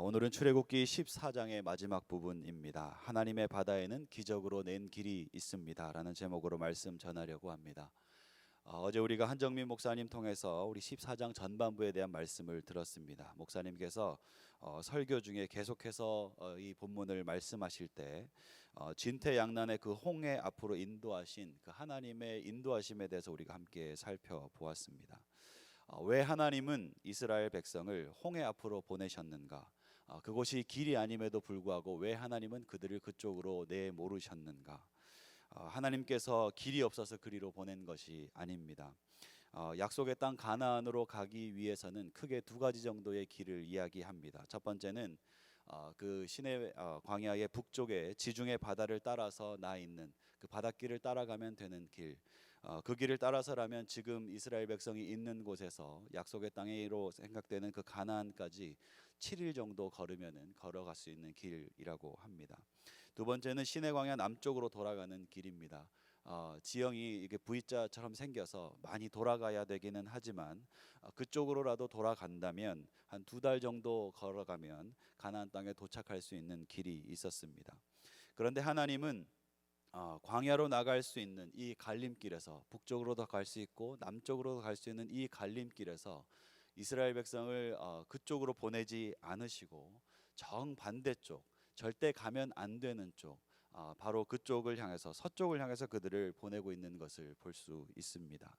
오늘은 출애굽기 14장의 마지막 부분입니다. 하나님의 바다에는 기적으로 낸 길이 있습니다라는 제목으로 말씀 전하려고 합니다. 어, 어제 우리가 한정민 목사님 통해서 우리 14장 전반부에 대한 말씀을 들었습니다. 목사님께서 어, 설교 중에 계속해서 어, 이 본문을 말씀하실 때 어, 진퇴양난의 그 홍해 앞으로 인도하신 그 하나님의 인도하심에 대해서 우리가 함께 살펴보았습니다. 어, 왜 하나님은 이스라엘 백성을 홍해 앞으로 보내셨는가? 어, 그곳이 길이 아님에도 불구하고 왜 하나님은 그들을 그쪽으로 내모르셨는가? 어, 하나님께서 길이 없어서 그리로 보낸 것이 아닙니다. 어, 약속의 땅 가나안으로 가기 위해서는 크게 두 가지 정도의 길을 이야기합니다. 첫 번째는 어, 그 시내 어, 광야의 북쪽에 지중해 바다를 따라서 나 있는 그 바닷길을 따라가면 되는 길. 어, 그 길을 따라서라면 지금 이스라엘 백성이 있는 곳에서 약속의 땅으로 생각되는 그 가나안까지 7일 정도 걸으면은 걸어갈 수 있는 길이라고 합니다. 두 번째는 시내 광야 남쪽으로 돌아가는 길입니다. 어, 지형이 이게 V자처럼 생겨서 많이 돌아가야 되기는 하지만 어, 그쪽으로라도 돌아간다면 한 두 달 정도 걸어가면 가나안 땅에 도착할 수 있는 길이 있었습니다. 그런데 하나님은 어, 광야로 나갈 수 있는 이 갈림길에서 북쪽으로도 갈 수 있고 남쪽으로도 갈 수 있는 이 갈림길에서 이스라엘 백성을 어, 그쪽으로 보내지 않으시고 정 반대쪽 절대 가면 안 되는 쪽 아, 바로 그쪽을 향해서 서쪽을 향해서 그들을 보내고 있는 것을 볼 수 있습니다.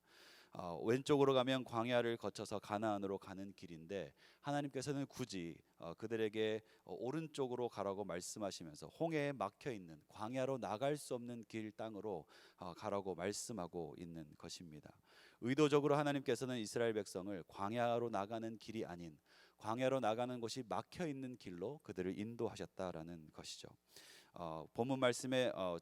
어, 왼쪽으로 가면 광야를 거쳐서 가나안으로 가는 길인데 하나님께서는 굳이 어, 그들에게 어, 오른쪽으로 가라고 말씀하시면서 홍해에 막혀 있는 광야로 나갈 수 없는 길 땅으로 어, 가라고 말씀하고 있는 것입니다. 의도적으로 하나님께서는 이스라엘 백성을 광야로 나가는 길이 아닌 광야로 나가는 곳이 막혀 있는 길로 그들을 인도하셨다라는 것이죠. 어, 본문 말씀에 어,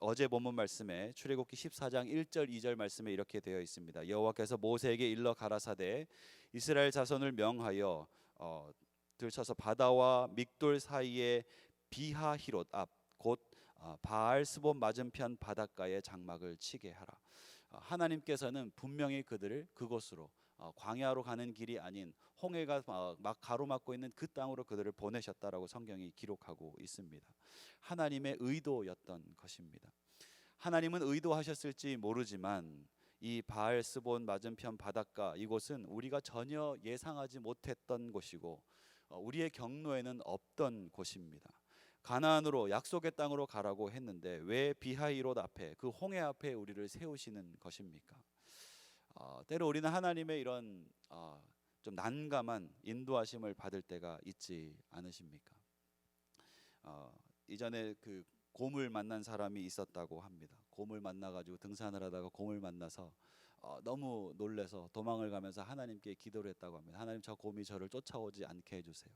어제 본문 말씀에 출애굽기 14장 1절 2절 말씀에 이렇게 되어 있습니다. 여호와께서 모세에게 일러 가라사대 이스라엘 자손을 명하여 어, 들쳐서 바다와 믹돌 사이에 비하히롯 앞곧 어, 바알 스본 맞은편 바닷가에 장막을 치게 하라. 어, 하나님께서는 분명히 그들을 그곳으로 어, 광야로 가는 길이 아닌 홍해가 어, 막 가로막고 있는 그 땅으로 그들을 보내셨다라고 성경이 기록하고 있습니다. 하나님의 의도였던 것입니다. 하나님은 의도하셨을지 모르지만 이 바알스본 맞은편 바닷가 이곳은 우리가 전혀 예상하지 못했던 곳이고 어, 우리의 경로에는 없던 곳입니다. 가나안으로 약속의 땅으로 가라고 했는데 왜 비하이롯 앞에 그 홍해 앞에 우리를 세우시는 것입니까? 어, 때로 우리는 하나님의 이런 어, 좀 난감한 인도하심을 받을 때가 있지 않으십니까? 어, 이전에 그 곰을 만난 사람이 있었다고 합니다. 곰을 만나가지고 등산을 하다가 곰을 만나서 어, 너무 놀래서 도망을 가면서 하나님께 기도를 했다고 합니다. 하나님 저 곰이 저를 쫓아오지 않게 해주세요.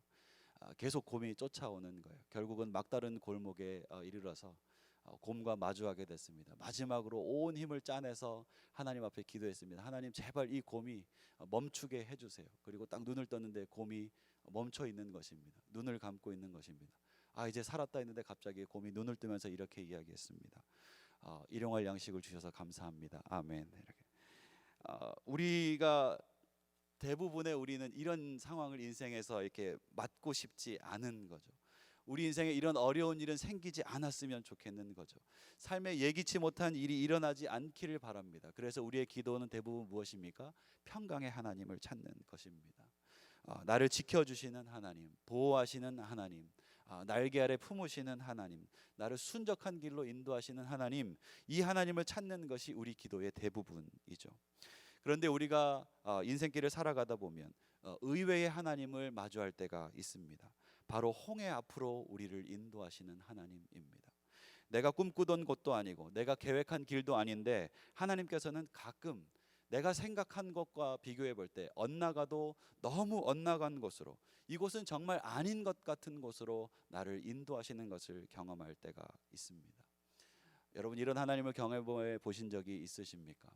아, 계속 곰이 쫓아오는 거예요. 결국은 막다른 골목에 어, 이르러서 어, 곰과 마주하게 됐습니다. 마지막으로 온 힘을 짜내서 하나님 앞에 기도했습니다. 하나님 제발 이 곰이 어, 멈추게 해주세요. 그리고 딱 눈을 떴는데 곰이 멈춰 있는 것입니다. 눈을 감고 있는 것입니다. 아 이제 살았다 했는데 갑자기 곰이 눈을 뜨면서 이렇게 이야기했습니다. 어, 일용할 양식을 주셔서 감사합니다. 아멘. 이렇게 어, 우리가 대부분의 우리는 이런 상황을 인생에서 이렇게 맞고 싶지 않은 거죠. 우리 인생에 이런 어려운 일은 생기지 않았으면 좋겠는 거죠. 삶에 예기치 못한 일이 일어나지 않기를 바랍니다. 그래서 우리의 기도는 대부분 무엇입니까? 평강의 하나님을 찾는 것입니다. 어, 나를 지켜주시는 하나님, 보호하시는 하나님, 어, 날개 아래 품으시는 하나님, 나를 순적한 길로 인도하시는 하나님, 이 하나님을 찾는 것이 우리 기도의 대부분이죠. 그런데 우리가 어, 인생길을 살아가다 보면 어, 의외의 하나님을 마주할 때가 있습니다. 바로 홍해 앞으로 우리를 인도하시는 하나님입니다. 내가 꿈꾸던 곳도 아니고 내가 계획한 길도 아닌데 하나님께서는 가끔 내가 생각한 것과 비교해 볼 때 엇나가도 너무 엇나간 곳으로 이곳은 정말 아닌 것 같은 곳으로 나를 인도하시는 것을 경험할 때가 있습니다. 여러분 이런 하나님을 경험해 보신 적이 있으십니까?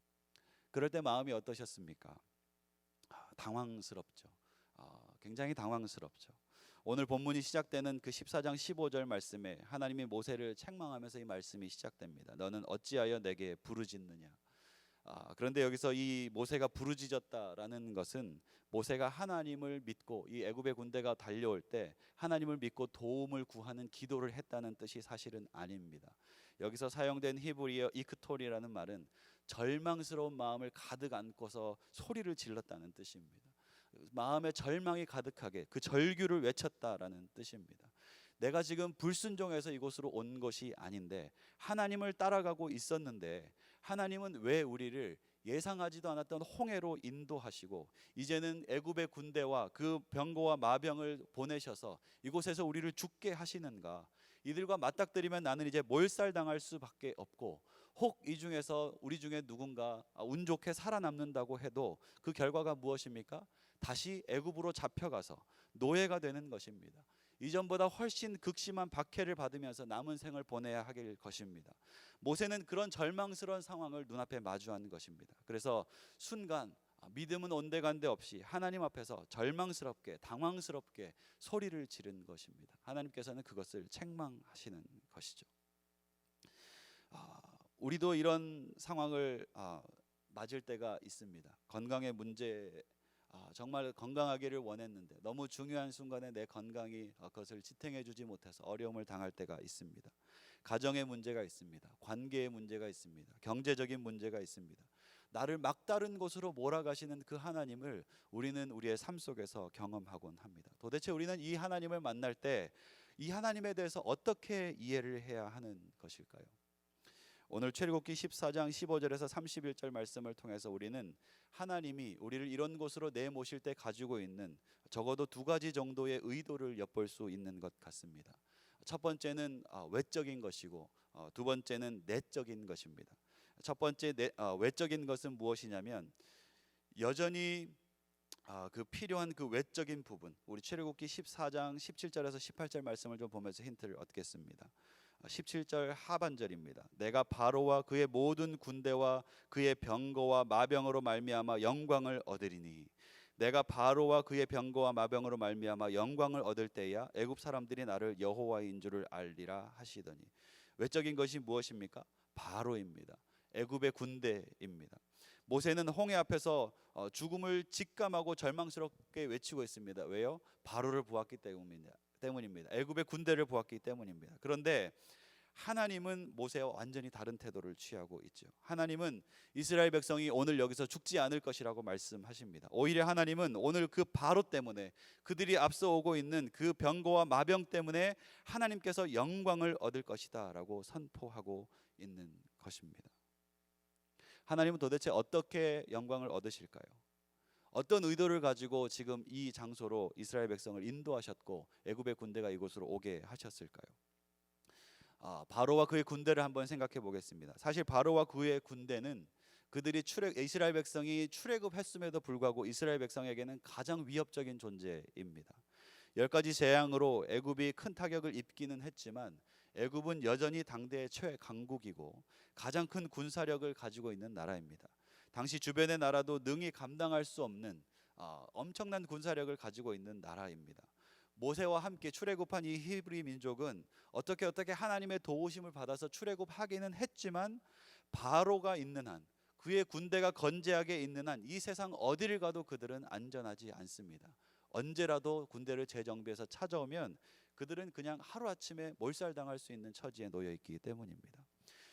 그럴 때 마음이 어떠셨습니까? 아, 당황스럽죠. 아, 굉장히 당황스럽죠. 오늘 본문이 시작되는 그 14장 15절 말씀에 하나님이 모세를 책망하면서 이 말씀이 시작됩니다. 너는 어찌하여 내게 부르짖느냐? 아, 그런데 여기서 이 모세가 부르짖었다라는 것은 모세가 하나님을 믿고 이 애굽의 군대가 달려올 때 하나님을 믿고 도움을 구하는 기도를 했다는 뜻이 사실은 아닙니다. 여기서 사용된 히브리어 이크톨이라는 말은 절망스러운 마음을 가득 안고서 소리를 질렀다는 뜻입니다. 마음에 절망이 가득하게 그 절규를 외쳤다라는 뜻입니다. 내가 지금 불순종해서 이곳으로 온 것이 아닌데 하나님을 따라가고 있었는데 하나님은 왜 우리를 예상하지도 않았던 홍해로 인도하시고 이제는 애굽의 군대와 그 병거와 마병을 보내셔서 이곳에서 우리를 죽게 하시는가? 이들과 맞닥뜨리면 나는 이제 몰살당할 수밖에 없고 혹 이 중에서 우리 중에 누군가 운 좋게 살아남는다고 해도 그 결과가 무엇입니까? 다시 애굽으로 잡혀가서 노예가 되는 것입니다. 이전보다 훨씬 극심한 박해를 받으면서 남은 생을 보내야 하길 것입니다. 모세는 그런 절망스러운 상황을 눈앞에 마주한 것입니다. 그래서 순간 아, 믿음은 온데간데 없이 하나님 앞에서 절망스럽게 당황스럽게 소리를 지른 것입니다. 하나님께서는 그것을 책망하시는 것이죠. 아, 우리도 이런 상황을 아, 맞을 때가 있습니다. 건강의 문제 아, 정말 건강하기를 원했는데 너무 중요한 순간에 내 건강이 어, 그것을 지탱해 주지 못해서 어려움을 당할 때가 있습니다. 가정의 문제가 있습니다. 관계의 문제가 있습니다. 경제적인 문제가 있습니다. 나를 막다른 곳으로 몰아가시는 그 하나님을 우리는 우리의 삶 속에서 경험하곤 합니다. 도대체 우리는 이 하나님을 만날 때 이 하나님에 대해서 어떻게 이해를 해야 하는 것일까요? 오늘 출애굽기 14장 15절에서 31절 말씀을 통해서 우리는 하나님이 우리를 이런 곳으로 내모실 때 가지고 있는 적어도 두 가지 정도의 의도를 엿볼 수 있는 것 같습니다. 첫 번째는 어, 외적인 것이고 어, 두 번째는 내적인 것입니다. 첫 번째 내, 어, 외적인 것은 무엇이냐면 여전히 아, 그 필요한 그 외적인 부분 우리 출애굽기 14장 17절에서 18절 말씀을 좀 보면서 힌트를 얻겠습니다. 17절 하반절입니다. 내가 바로와 그의 모든 군대와 그의 병거와 마병으로 말미암아 영광을 얻으리니 내가 바로와 그의 병거와 마병으로 말미암아 영광을 얻을 때야 애굽 사람들이 나를 여호와인 줄을 알리라 하시더니 외적인 것이 무엇입니까? 바로입니다. 애굽의 군대입니다. 모세는 홍해 앞에서 어, 죽음을 직감하고 절망스럽게 외치고 있습니다. 왜요? 바로를 보았기 때문입니다. 때문입니다. 애굽의 군대를 보았기 때문입니다. 그런데 하나님은 모세와 완전히 다른 태도를 취하고 있죠. 하나님은 이스라엘 백성이 오늘 여기서 죽지 않을 것이라고 말씀하십니다. 오히려 하나님은 오늘 그 바로 때문에 그들이 앞서 오고 있는 그 병거와 마병 때문에 하나님께서 영광을 얻을 것이다라고 선포하고 있는 것입니다. 하나님은 도대체 어떻게 영광을 얻으실까요? 어떤 의도를 가지고 지금 이 장소로 이스라엘 백성을 인도하셨고 애굽의 군대가 이곳으로 오게 하셨을까요? 아, 바로와 그의 군대를 한번 생각해 보겠습니다. 사실 바로와 그의 군대는 그들이 출애 이스라엘 백성이 출애굽했음에도 불구하고 이스라엘 백성에게는 가장 위협적인 존재입니다. 열 가지 재앙으로 애굽이 큰 타격을 입기는 했지만 애굽은 여전히 당대의 최강국이고 가장 큰 군사력을 가지고 있는 나라입니다. 당시 주변의 나라도 능히 감당할 수 없는 어, 엄청난 군사력을 가지고 있는 나라입니다. 모세와 함께 출애굽한 이 히브리 민족은 어떻게 어떻게 하나님의 도우심을 받아서 출애굽하기는 했지만 바로가 있는 한 그의 군대가 건재하게 있는 한 이 세상 어디를 가도 그들은 안전하지 않습니다. 언제라도 군대를 재정비해서 찾아오면 그들은 그냥 하루아침에 몰살당할 수 있는 처지에 놓여 있기 때문입니다.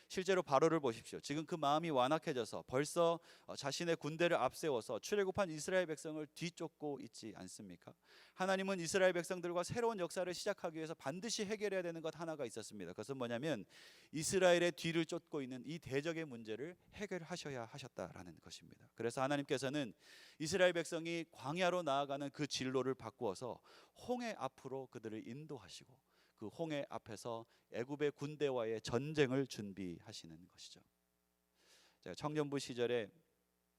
실제로 바로를 보십시오. 지금 그 마음이 완악해져서 벌써 어, 자신의 군대를 앞세워서 출애굽한 이스라엘 백성을 뒤쫓고 있지 않습니까? 하나님은 이스라엘 백성들과 새로운 역사를 시작하기 위해서 반드시 해결해야 되는 것 하나가 있었습니다. 그것은 뭐냐면 이스라엘의 뒤를 쫓고 있는 이 대적의 문제를 해결하셔야 하셨다라는 것입니다. 그래서 하나님께서는 이스라엘 백성이 광야로 나아가는 그 진로를 바꾸어서 홍해 앞으로 그들을 인도하시고 그 홍해 앞에서 애굽의 군대와의 전쟁을 준비하시는 것이죠. 제가 청년부 시절에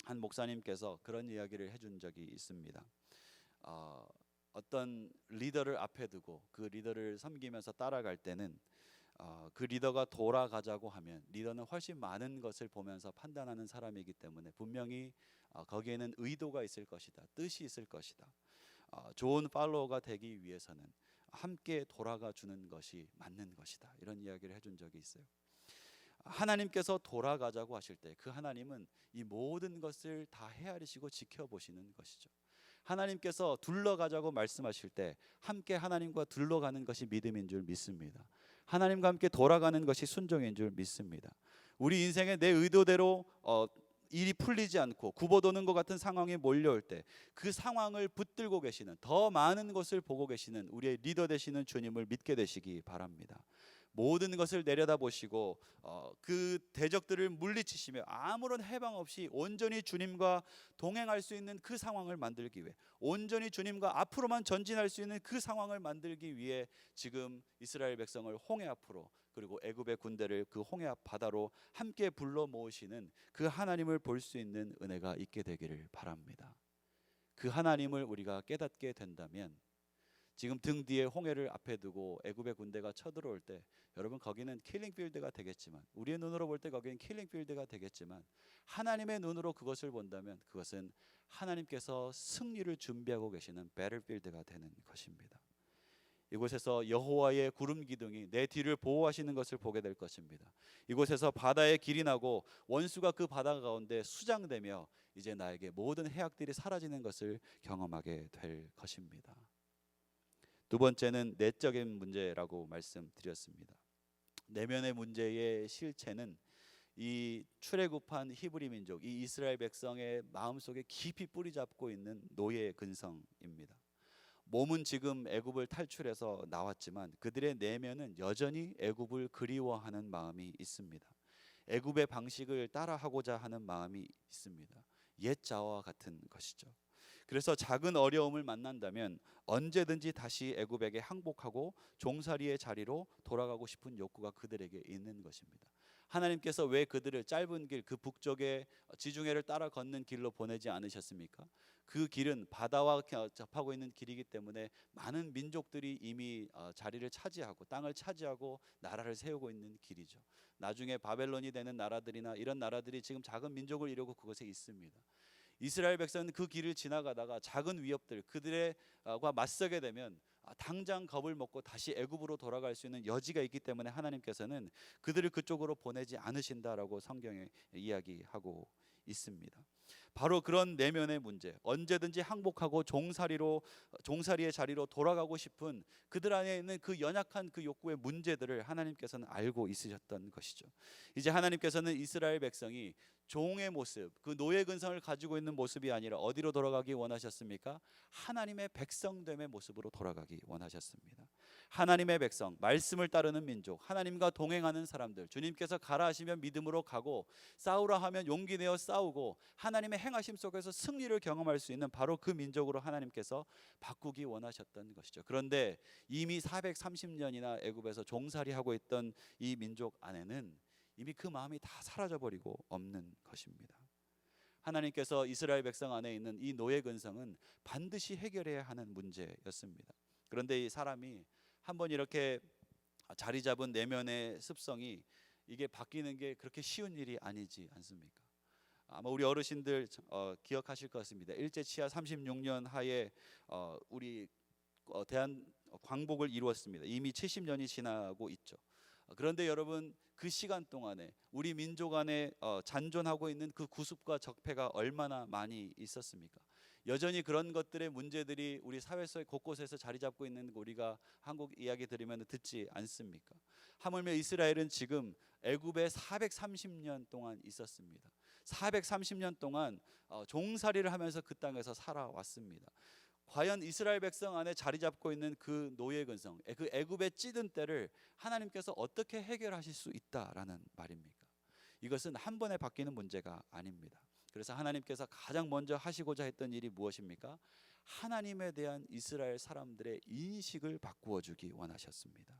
한 목사님께서 그런 이야기를 해준 적이 있습니다. 어, 어떤 리더를 앞에 두고 그 리더를 섬기면서 따라갈 때는 어, 그 리더가 돌아가자고 하면 리더는 훨씬 많은 것을 보면서 판단하는 사람이기 때문에 분명히 어, 거기에는 의도가 있을 것이다, 뜻이 있을 것이다. 어, 좋은 팔로워가 되기 위해서는 함께 돌아가 주는 것이 맞는 것이다. 이런 이야기를 해준 적이 있어요. 하나님께서 돌아가자고 하실 때 그 하나님은 이 모든 것을 다 헤아리시고 지켜보시는 것이죠. 하나님께서 둘러가자고 말씀하실 때 함께 하나님과 둘러가는 것이 믿음인 줄 믿습니다. 하나님과 함께 돌아가는 것이 순종인 줄 믿습니다. 우리 인생에 내 의도대로 어, 일이 풀리지 않고 굽어도는 것 같은 상황이 몰려올 때 그 상황을 붙들고 계시는 더 많은 것을 보고 계시는 우리의 리더 되시는 주님을 믿게 되시기 바랍니다. 모든 것을 내려다 보시고 어, 그 대적들을 물리치시며 아무런 해방 없이 온전히 주님과 동행할 수 있는 그 상황을 만들기 위해 온전히 주님과 앞으로만 전진할 수 있는 그 상황을 만들기 위해 지금 이스라엘 백성을 홍해 앞으로 그리고 애굽의 군대를 그 홍해 앞 바다로 함께 불러 모으시는 그 하나님을 볼 수 있는 은혜가 있게 되기를 바랍니다. 그 하나님을 우리가 깨닫게 된다면 지금 등 뒤에 홍해를 앞에 두고 애굽의 군대가 쳐들어올 때 여러분 거기는 킬링 필드가 되겠지만 우리의 눈으로 볼 때 거기는 킬링 필드가 되겠지만 하나님의 눈으로 그것을 본다면 그것은 하나님께서 승리를 준비하고 계시는 배틀 필드가 되는 것입니다. 이곳에서 여호와의 구름 기둥이 내 뒤를 보호하시는 것을 보게 될 것입니다. 이곳에서 바다에 길이 나고 원수가 그 바다 가운데 수장되며 이제 나에게 모든 해악들이 사라지는 것을 경험하게 될 것입니다. 두 번째는 내적인 문제라고 말씀드렸습니다. 내면의 문제의 실체는 이 출애굽한 히브리 민족, 이 이스라엘 백성의 마음속에 깊이 뿌리 잡고 있는 노예 근성입니다. 몸은 지금 애굽을 탈출해서 나왔지만 그들의 내면은 여전히 애굽을 그리워하는 마음이 있습니다. 애굽의 방식을 따라하고자 하는 마음이 있습니다. 옛 자와 같은 것이죠. 그래서 작은 어려움을 만난다면 언제든지 다시 애굽에게 항복하고 종살이의 자리로 돌아가고 싶은 욕구가 그들에게 있는 것입니다. 하나님께서 왜 그들을 짧은 길 그 북쪽의 지중해를 따라 걷는 길로 보내지 않으셨습니까? 그 길은 바다와 접하고 있는 길이기 때문에 많은 민족들이 이미 어, 자리를 차지하고 땅을 차지하고 나라를 세우고 있는 길이죠. 나중에 바벨론이 되는 나라들이나 이런 나라들이 지금 작은 민족을 이루고 그곳에 있습니다. 이스라엘 백성은 그 길을 지나가다가 작은 위협들 그들과 맞서게 되면 아, 당장 겁을 먹고 다시 애굽으로 돌아갈 수 있는 여지가 있기 때문에 하나님께서는 그들을 그쪽으로 보내지 않으신다라고 성경에 이야기하고 있습니다. 바로 그런 내면의 문제, 언제든지 항복하고 종살이로 종살이의 자리로 돌아가고 싶은 그들 안에 있는 그 연약한 그 욕구의 문제들을 하나님께서는 알고 있으셨던 것이죠. 이제 하나님께서는 이스라엘 백성이 종의 모습, 그 노예 근성을 가지고 있는 모습이 아니라 어디로 돌아가기 원하셨습니까? 하나님의 백성됨의 모습으로 돌아가기 원하셨습니다. 하나님의 백성, 말씀을 따르는 민족, 하나님과 동행하는 사람들, 주님께서 가라 하시면 믿음으로 가고 싸우라 하면 용기 내어 싸우고 하나님의 행하심 속에서 승리를 경험할 수 있는 바로 그 민족으로 하나님께서 바꾸기 원하셨던 것이죠. 그런데 이미 430년이나 애굽에서 종살이하고 있던 이 민족 안에는 이미 그 마음이 다 사라져 버리고 없는 것입니다. 하나님께서 이스라엘 백성 안에 있는 이 노예 근성은 반드시 해결해야 하는 문제였습니다. 그런데 이 사람이 한번 이렇게 자리 잡은 내면의 습성이 이게 바뀌는 게 그렇게 쉬운 일이 아니지 않습니까? 아마 우리 어르신들 어, 기억하실 것 같습니다. 일제 치하 36년 하에 어, 우리 어, 대한 광복을 이루었습니다. 이미 70년이 지나고 있죠. 어, 그런데 여러분 그 시간 동안에 우리 민족 안에 어, 잔존하고 있는 그 구습과 적폐가 얼마나 많이 있었습니까? 여전히 그런 것들의 문제들이 우리 사회 속 곳곳에서 자리 잡고 있는 거 우리가 한국 이야기 들으면 듣지 않습니까? 하물며 이스라엘은 지금 애굽에 430년 동안 있었습니다. 430년 동안 어, 종살이를 하면서 그 땅에서 살아왔습니다. 과연 이스라엘 백성 안에 자리 잡고 있는 그 노예 근성, 그 애굽의 찌든 때를 하나님께서 어떻게 해결하실 수 있다라는 말입니까? 이것은 한 번에 바뀌는 문제가 아닙니다. 그래서 하나님께서 가장 먼저 하시고자 했던 일이 무엇입니까? 하나님에 대한 이스라엘 사람들의 인식을 바꾸어 주기 원하셨습니다.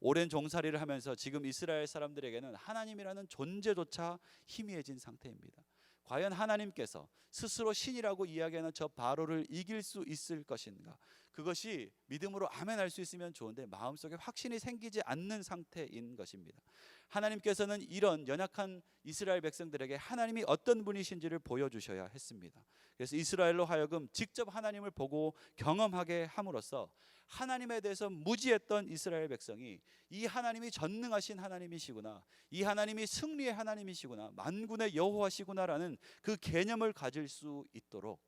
오랜 종살이를 하면서 지금 이스라엘 사람들에게는 하나님이라는 존재조차 희미해진 상태입니다. 과연 하나님께서 스스로 신이라고 이야기하는 저 바로를 이길 수 있을 것인가? 그것이 믿음으로 아멘 할 수 있으면 좋은데 마음속에 확신이 생기지 않는 상태인 것입니다. 하나님께서는 이런 연약한 이스라엘 백성들에게 하나님이 어떤 분이신지를 보여주셔야 했습니다. 그래서 이스라엘로 하여금 직접 하나님을 보고 경험하게 함으로써 하나님에 대해서 무지했던 이스라엘 백성이 이 하나님이 전능하신 하나님이시구나, 이 하나님이 승리의 하나님이시구나, 만군의 여호와시구나라는 그 개념을 가질 수 있도록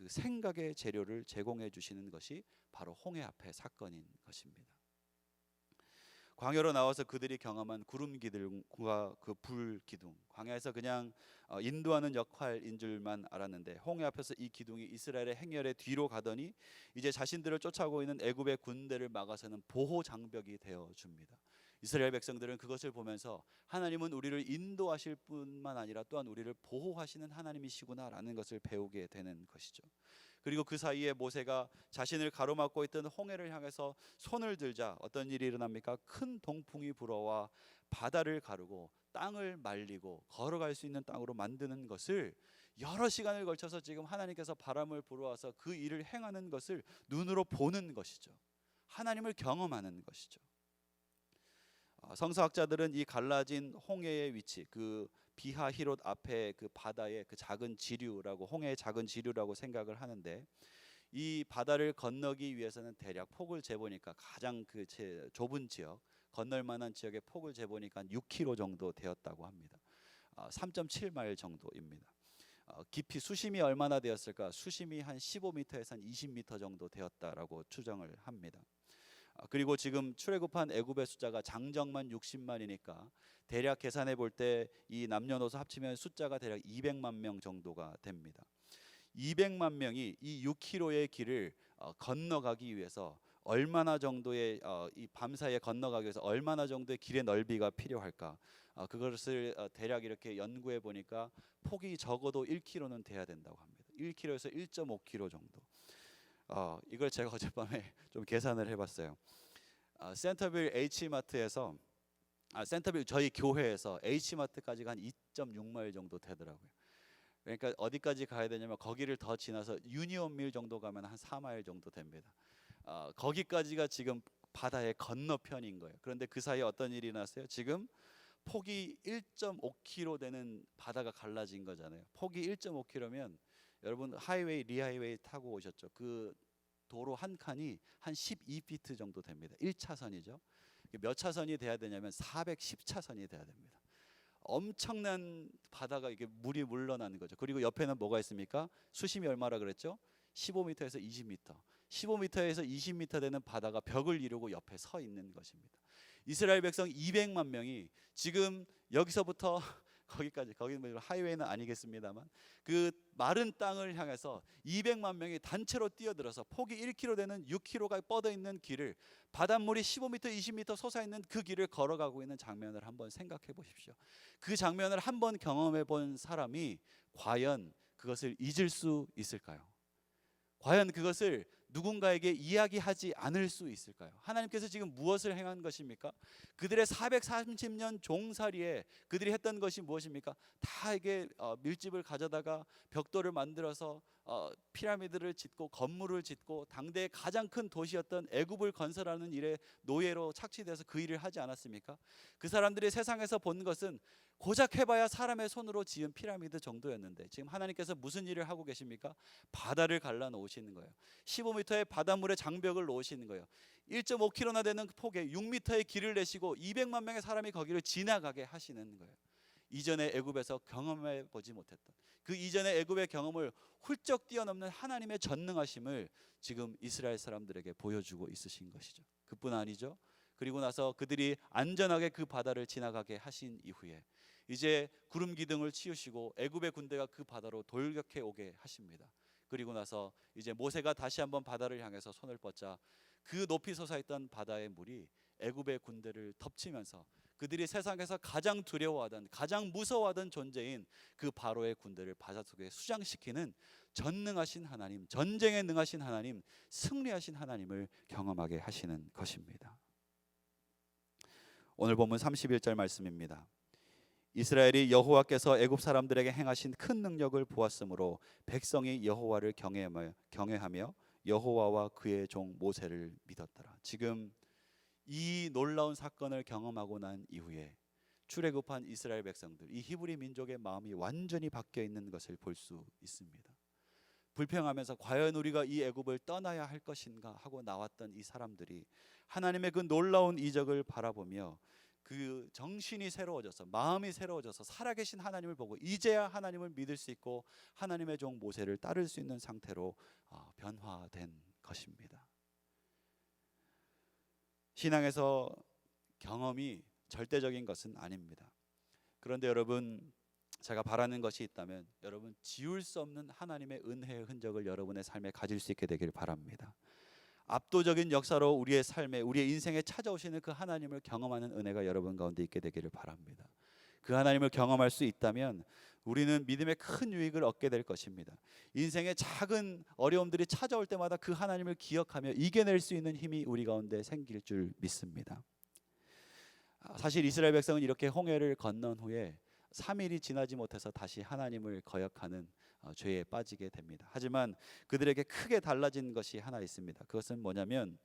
그 생각의 재료를 제공해 주시는 것이 바로 홍해 앞의 사건인 것입니다. 광야로 나와서 그들이 경험한 구름 기둥과 그 불 기둥, 광야에서 그냥 어, 인도하는 역할인 줄만 알았는데 홍해 앞에서 이 기둥이 이스라엘의 행렬의 뒤로 가더니 이제 자신들을 쫓아오고 있는 애굽의 군대를 막아서는 보호 장벽이 되어 줍니다. 이스라엘 백성들은 그것을 보면서 하나님은 우리를 인도하실 뿐만 아니라 또한 우리를 보호하시는 하나님이시구나라는 것을 배우게 되는 것이죠. 그리고 그 사이에 모세가 자신을 가로막고 있던 홍해를 향해서 손을 들자 어떤 일이 일어납니까? 큰 동풍이 불어와 바다를 가르고 땅을 말리고 걸어갈 수 있는 땅으로 만드는 것을 여러 시간을 걸쳐서 지금 하나님께서 바람을 불어와서 그 일을 행하는 것을 눈으로 보는 것이죠. 하나님을 경험하는 것이죠. 어, 성서학자들은 이 갈라진 홍해의 위치, 그 비하 히롯 앞에 그 바다의 그 작은 지류라고 홍해의 작은 지류라고 생각을 하는데 이 바다를 건너기 위해서는 대략 폭을 재보니까 가장 그 좁은 지역 건널 만한 지역의 폭을 재보니까 6km 정도 되었다고 합니다. 3.7마일 아, 정도입니다. 어, 깊이 수심이 얼마나 되었을까? 수심이 한 15m에서 한 20m 정도 되었다라고 추정을 합니다. 아, 그리고 지금 출애굽한 애굽의 숫자가 장정만 60만이니까 대략 계산해 볼 때 이 남녀노소 합치면 숫자가 대략 200만 명 정도가 됩니다. 200만 명이 이 6km의 길을 어, 건너가기 위해서 얼마나 정도의 어, 이 밤사이에 건너가기 위해서 얼마나 정도의 길의 넓이가 필요할까? 어, 그것을 어, 대략 이렇게 연구해 보니까 폭이 적어도 1km는 돼야 된다고 합니다. 1km에서 1.5km 정도. 어, 이걸 제가 어젯밤에 좀 계산을 해봤어요. 어, 센터빌 H마트에서 아, 센터빌 저희 교회에서 H마트까지가 한 2.6마일 정도 되더라고요. 그러니까 어디까지 가야 되냐면 거기를 더 지나서 유니온밀 정도 가면 한 4마일 정도 됩니다. 어, 거기까지가 지금 바다의 건너편인 거예요. 그런데 그 사이에 어떤 일이 났어요? 지금 폭이 1.5km 되는 바다가 갈라진 거잖아요. 폭이 1.5km면 여러분 하이웨이 리하이웨이 타고 오셨죠? 그 도로 한 칸이 한 12피트 정도 됩니다. 1차선이죠. 몇 차선이 돼야 되냐면 410차선이 돼야 됩니다. 엄청난 바다가 이게 물이 물러나는 거죠. 그리고 옆에는 뭐가 있습니까? 수심이 얼마라 그랬죠? 15m에서 20m. 15m에서 20m 되는 바다가 벽을 이루고 옆에 서 있는 것입니다. 이스라엘 백성 200만 명이 지금 여기서부터 거기까지 거기 뭐 하이웨이는 아니겠습니다만 그 마른 땅을 향해서 200만 명이 단체로 뛰어들어서 폭이 1km 되는 6km가 뻗어 있는 길을 바닷물이 15m, 20m 솟아 있는 그 길을 걸어가고 있는 장면을 한번 생각해 보십시오. 그 장면을 한번 경험해 본 사람이 과연 그것을 잊을 수 있을까요? 과연 그것을 누군가에게 이야기하지 않을 수 있을까요? 하나님께서 지금 무엇을 행한 것입니까? 그들의 430년 종살이에 그들이 했던 것이 무엇입니까? 다 이게 어, 밀집을 가져다가 벽돌을 만들어서 어, 피라미드를 짓고 건물을 짓고 당대의 가장 큰 도시였던 애굽을 건설하는 일에 노예로 착취돼서 그 일을 하지 않았습니까? 그 사람들이 세상에서 본 것은 고작 해봐야 사람의 손으로 지은 피라미드 정도였는데 지금 하나님께서 무슨 일을 하고 계십니까? 바다를 갈라 놓으시는 거예요. 15m의 바닷물에 장벽을 놓으시는 거예요. 1.5km나 되는 그 폭에 6m의 길을 내시고 200만 명의 사람이 거기를 지나가게 하시는 거예요. 이전에 애굽에서 경험해 보지 못했던 그 이전의 애굽의 경험을 훌쩍 뛰어넘는 하나님의 전능하심을 지금 이스라엘 사람들에게 보여주고 있으신 것이죠. 그뿐 아니죠. 그리고 나서 그들이 안전하게 그 바다를 지나가게 하신 이후에 이제 구름 기둥을 치우시고 애굽의 군대가 그 바다로 돌격해 오게 하십니다. 그리고 나서 이제 모세가 다시 한번 바다를 향해서 손을 뻗자 그 높이 솟아있던 바다의 물이 애굽의 군대를 덮치면서 그들이 세상에서 가장 두려워하던 가장 무서워하던 존재인 그 바로의 군대를 바다 속에 수장시키는 전능하신 하나님, 전쟁에 능하신 하나님, 승리하신 하나님을 경험하게 하시는 것입니다. 오늘 본문 31절 말씀입니다. 이스라엘이 여호와께서 애굽 사람들에게 행하신 큰 능력을 보았으므로 백성이 여호와를 경외하며, 여호와와 그의 종 모세를 믿었더라. 지금 이 놀라운 사건을 경험하고 난 이후에 출애굽한 이스라엘 백성들 이 히브리 민족의 마음이 완전히 바뀌어 있는 것을 볼 수 있습니다. 불평하면서 과연 우리가 이 애굽을 떠나야 할 것인가 하고 나왔던 이 사람들이 하나님의 그 놀라운 이적을 바라보며 그 정신이 새로워져서 마음이 새로워져서 살아계신 하나님을 보고 이제야 하나님을 믿을 수 있고 하나님의 종 모세를 따를 수 있는 상태로 어, 변화된 것입니다. 신앙에서 경험이 절대적인 것은 아닙니다. 그런데 여러분 제가 바라는 것이 있다면 여러분 지울 수 없는 하나님의 은혜의 흔적을 여러분의 삶에 가질 수 있게 되길 바랍니다. 압도적인 역사로 우리의 삶에 우리의 인생에 찾아오시는 그 하나님을 경험하는 은혜가 여러분 가운데 있게 되기를 바랍니다. 그 하나님을 경험할 수 있다면 우리는 믿음의 큰 유익을 얻게 될 것입니다. 인생의 작은 어려움들이 찾아올 때마다 그 하나님을 기억하며 이겨낼 수 있는 힘이 우리 가운데 생길 줄 믿습니다. 아, 사실 이스라엘 백성은 이렇게 홍해를 건넌 후에 3일이 지나지 못해서 다시 하나님을 거역하는 어, 죄에 빠지게 됩니다. 하지만 그들에게 크게 달라진 것이 하나 있습니다. 그것은 뭐냐면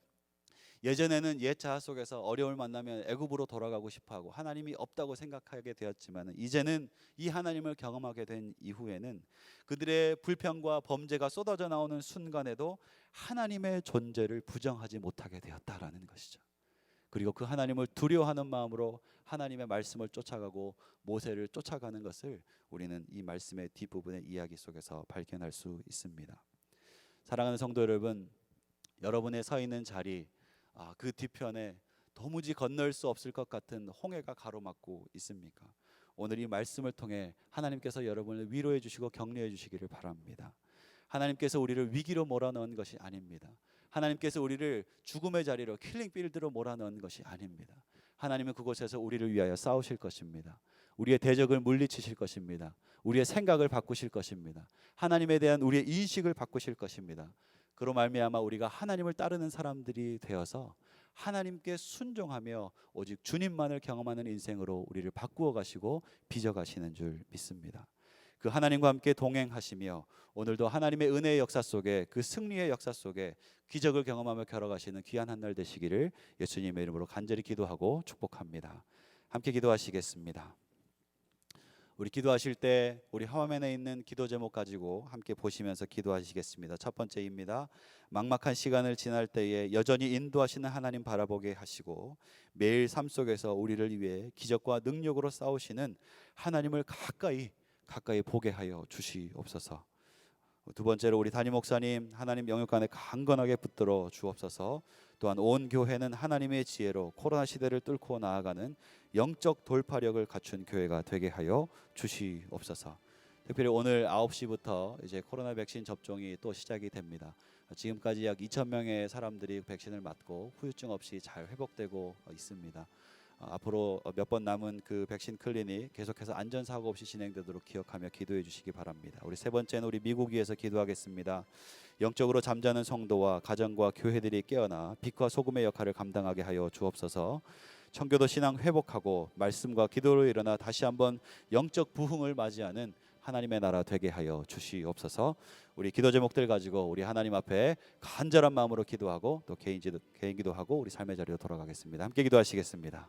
예전에는 옛 자아 속에서 어려움을 만나면 애굽으로 돌아가고 싶어하고 하나님이 없다고 생각하게 되었지만 이제는 이 하나님을 경험하게 된 이후에는 그들의 불평과 범죄가 쏟아져 나오는 순간에도 하나님의 존재를 부정하지 못하게 되었다라는 것이죠. 그리고 그 하나님을 두려워하는 마음으로 하나님의 말씀을 쫓아가고 모세를 쫓아가는 것을 우리는 이 말씀의 뒷부분의 이야기 속에서 발견할 수 있습니다. 사랑하는 성도 여러분, 여러분의 서 있는 자리 아, 그 뒤편에 도무지 건널 수 없을 것 같은 홍해가 가로막고 있습니까? 오늘 이 말씀을 통해 하나님께서 여러분을 위로해 주시고 격려해 주시기를 바랍니다. 하나님께서 우리를 위기로 몰아넣은 것이 아닙니다. 하나님께서 우리를 죽음의 자리로 킬링 필드로 몰아넣은 것이 아닙니다. 하나님은 그곳에서 우리를 위하여 싸우실 것입니다. 우리의 대적을 물리치실 것입니다. 우리의 생각을 바꾸실 것입니다. 하나님에 대한 우리의 인식을 바꾸실 것입니다. 그로 말미암아 우리가 하나님을 따르는 사람들이 되어서 하나님께 순종하며 오직 주님만을 경험하는 인생으로 우리를 바꾸어 가시고 빚어 가시는 줄 믿습니다. 그 하나님과 함께 동행하시며 오늘도 하나님의 은혜의 역사 속에 그 승리의 역사 속에 기적을 경험하며 걸어가시는 귀한 한 날 되시기를 예수님의 이름으로 간절히 기도하고 축복합니다. 함께 기도하시겠습니다. 우리 기도하실 때 우리 화면에 있는 기도 제목 가지고 함께 보시면서 기도하시겠습니다. 첫 번째입니다. 막막한 시간을 지날 때에 여전히 인도하시는 하나님 바라보게 하시고 매일 삶 속에서 우리를 위해 기적과 능력으로 싸우시는 하나님을 가까이 가까이 보게 하여 주시옵소서. 두 번째로 우리 담임 목사님 하나님 영역간에 강건하게 붙들어 주옵소서. 또한 온 교회는 하나님의 지혜로 코로나 시대를 뚫고 나아가는 영적 돌파력을 갖춘 교회가 되게 하여 주시옵소서. 특별히 오늘 9시부터 이제 코로나 백신 접종이 또 시작이 됩니다. 지금까지 약 2천 명의 사람들이 백신을 맞고 후유증 없이 잘 회복되고 있습니다. 어, 앞으로 몇 번 남은 그 백신 클리닉 계속해서 안전 사고 없이 진행되도록 기억하며 기도해 주시기 바랍니다. 우리 세 번째는 우리 미국 위에서 기도하겠습니다. 영적으로 잠자는 성도와 가정과 교회들이 깨어나 빛과 소금의 역할을 감당하게 하여 주옵소서. 청교도 신앙 회복하고 말씀과 기도로 일어나 다시 한번 영적 부흥을 맞이하는 하나님의 나라 되게 하여 주시옵소서. 우리 기도 제목들 가지고 우리 하나님 앞에 간절한 마음으로 기도하고 또 개인 기도 개인 기도하고 우리 삶의 자리로 돌아가겠습니다. 함께 기도하시겠습니다.